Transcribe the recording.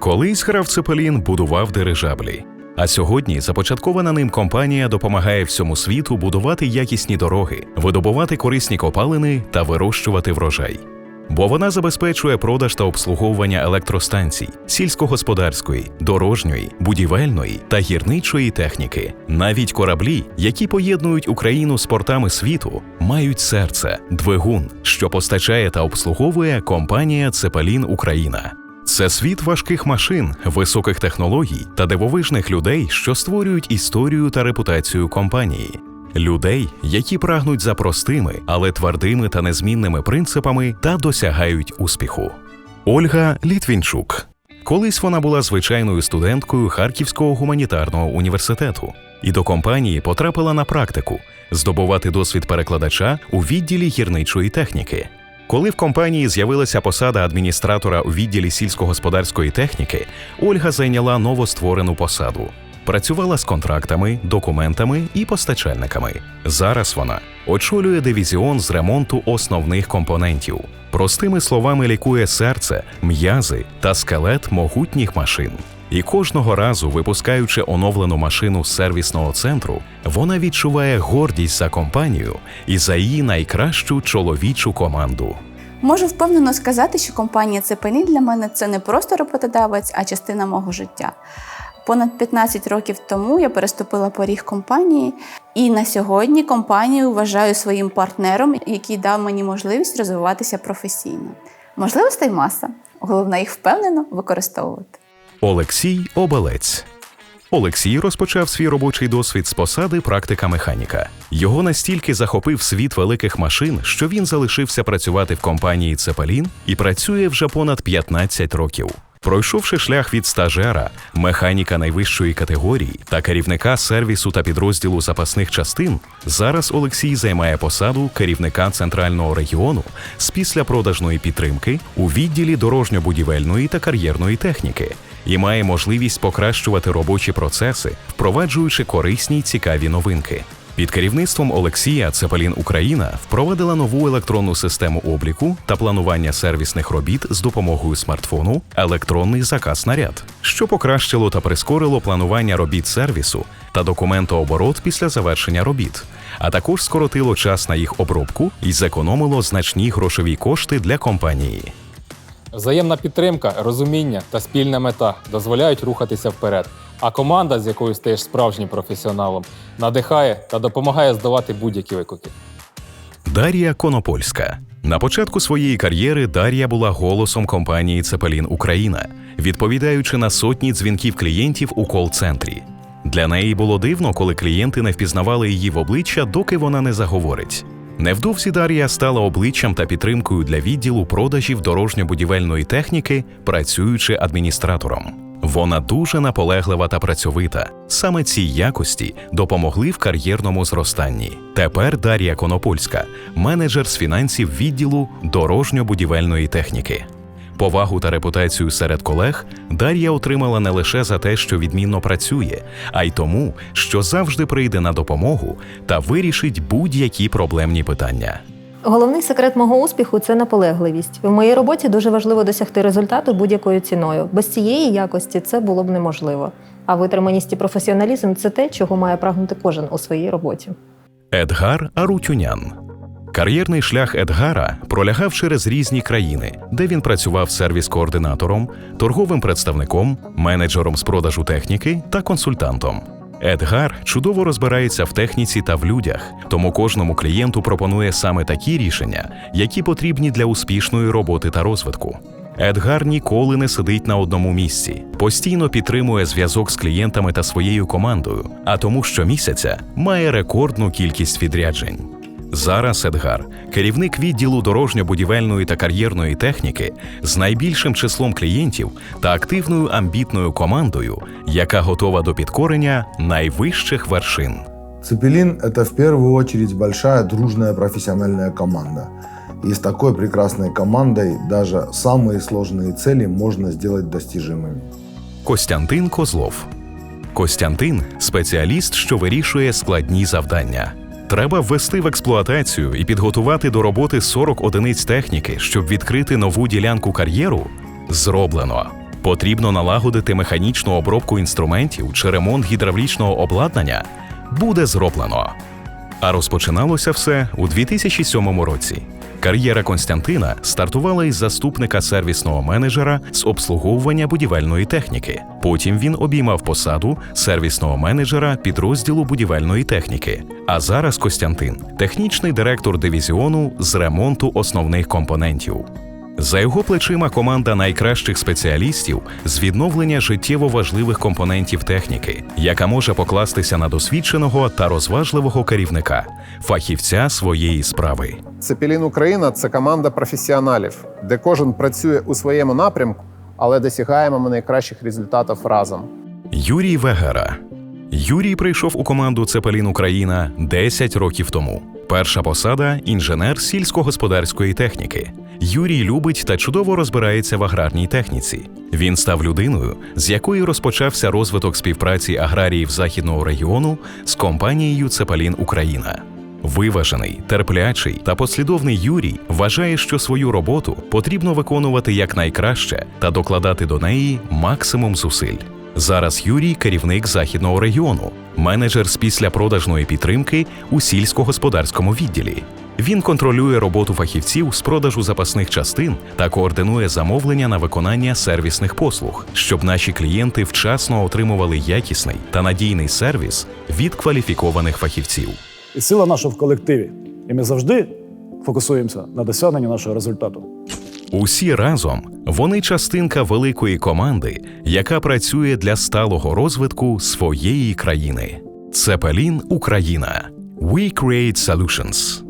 Колись грав Цепелін будував дирижаблі. А сьогодні започаткована ним компанія допомагає всьому світу будувати якісні дороги, видобувати корисні копалини та вирощувати врожай. Бо вона забезпечує продаж та обслуговування електростанцій, сільськогосподарської, дорожньої, будівельної та гірничої техніки. Навіть кораблі, які поєднують Україну з портами світу, мають серце, двигун, що постачає та обслуговує компанія Цепелін Україна. Це світ важких машин, високих технологій та дивовижних людей, що створюють історію та репутацію компанії. Людей, які прагнуть за простими, але твердими та незмінними принципами та досягають успіху. Ольга Літвінчук. Колись вона була звичайною студенткою Харківського гуманітарного університету і до компанії потрапила на практику здобувати досвід перекладача у відділі гірничої техніки. Коли в компанії з'явилася посада адміністратора у відділі сільськогосподарської техніки, Ольга зайняла новостворену посаду. Працювала з контрактами, документами і постачальниками. Зараз вона очолює дивізіон з ремонту основних компонентів. Простими словами лікує серце, м'язи та скелет могутніх машин. І кожного разу, випускаючи оновлену машину з сервісного центру, вона відчуває гордість за компанію і за її найкращу чоловічу команду. Можу впевнено сказати, що компанія Цепелін для мене це не просто роботодавець, а частина мого життя. Понад 15 років тому я переступила поріг компанії, і на сьогодні компанію вважаю своїм партнером, який дав мені можливість розвиватися професійно. Можливостей маса. Головне їх впевнено використовувати. Олексій Обелець. Олексій розпочав свій робочий досвід з посади практика механіка. Його настільки захопив світ великих машин, що він залишився працювати в компанії Цепелін і працює вже понад 15 років. Пройшовши шлях від стажера, механіка найвищої категорії та керівника сервісу та підрозділу запасних частин, зараз Олексій займає посаду керівника центрального регіону з післяпродажної підтримки у відділі дорожньо-будівельної та кар'єрної техніки і має можливість покращувати робочі процеси, впроваджуючи корисні й цікаві новинки. Під керівництвом Олексія Цепелін Україна впровадила нову електронну систему обліку та планування сервісних робіт з допомогою смартфону електронний заказ наряд, що покращило та прискорило планування робіт сервісу та документооборот після завершення робіт, а також скоротило час на їх обробку і зекономило значні грошові кошти для компанії. Взаємна підтримка, розуміння та спільна мета дозволяють рухатися вперед. А команда, з якою стаєш справжнім професіоналом, надихає та допомагає здавати будь-які виклики. Дар'я Конопольська. На початку своєї кар'єри Дар'я була голосом компанії Цепелін Україна, відповідаючи на сотні дзвінків клієнтів у кол-центрі. Для неї було дивно, коли клієнти не впізнавали її в обличчя, доки вона не заговорить. Невдовзі Дар'я стала обличчям та підтримкою для відділу продажів дорожньо-будівельної техніки, працюючи адміністратором. Вона дуже наполеглива та працьовита. Саме ці якості допомогли в кар'єрному зростанні. Тепер Дар'я Конопольська, менеджер з фінансів відділу дорожньо-будівельної техніки. Повагу та репутацію серед колег Дар'я отримала не лише за те, що відмінно працює, а й тому, що завжди прийде на допомогу та вирішить будь-які проблемні питання. Головний секрет мого успіху це наполегливість. В моїй роботі дуже важливо досягти результату будь-якою ціною. Без цієї якості це було б неможливо. А витриманість і професіоналізм це те, чого має прагнути кожен у своїй роботі. Едгар Арутюнян. Кар'єрний шлях Едгара пролягав через різні країни, де він працював сервіс-координатором, торговим представником, менеджером з продажу техніки та консультантом. Едгар чудово розбирається в техніці та в людях, тому кожному клієнту пропонує саме такі рішення, які потрібні для успішної роботи та розвитку. Едгар ніколи не сидить на одному місці, постійно підтримує зв'язок з клієнтами та своєю командою, а тому щомісяця має рекордну кількість відряджень. Зараз Едгар, керівник відділу дорожньо-будівельної та кар'єрної техніки з найбільшим числом клієнтів та активною амбітною командою, яка готова до підкорення найвищих вершин. Цепелин – это в первую очередь большая дружная профессиональная команда. И с такой прекрасной командой даже самые сложные цели можно сделать достижимыми. Костянтин Козлов. Костянтин спеціаліст, що вирішує складні завдання. Треба ввести в експлуатацію і підготувати до роботи 40 одиниць техніки, щоб відкрити нову ділянку кар'єру. Зроблено. потрібно налагодити механічну обробку інструментів чи ремонт гідравлічного обладнання, буде зроблено. А розпочиналося все у 2007 році. Кар'єра Константина стартувала із заступника сервісного менеджера з обслуговування будівельної техніки. Потім він обіймав посаду сервісного менеджера підрозділу будівельної техніки. А зараз Костянтин технічний директор дивізіону з ремонту основних компонентів. За його плечима команда найкращих спеціалістів з відновлення життєво важливих компонентів техніки, яка може покластися на досвідченого та розважливого керівника, фахівця своєї справи. Цепелін Україна це команда професіоналів, де кожен працює у своєму напрямку, але досягаємо ми найкращих результатів разом. Юрій Вегера. Юрій прийшов у команду Цепелін Україна 10 років тому. Перша посада інженер сільськогосподарської техніки. Юрій любить та чудово розбирається в аграрній техніці. Він став людиною, з якої розпочався розвиток співпраці аграріїв західного регіону з компанією Цепелін Україна. Виважений, терплячий та послідовний Юрій вважає, що свою роботу потрібно виконувати якнайкраще та докладати до неї максимум зусиль. Зараз Юрій керівник західного регіону, менеджер з післяпродажної підтримки у сільськогосподарському відділі. Він контролює роботу фахівців з продажу запасних частин та координує замовлення на виконання сервісних послуг, щоб наші клієнти вчасно отримували якісний та надійний сервіс від кваліфікованих фахівців. І сила наша в колективі. І ми завжди фокусуємося на досягненні нашого результату. Усі разом вони частинка великої команди, яка працює для сталого розвитку своєї країни. Цепелін Україна. We create solutions.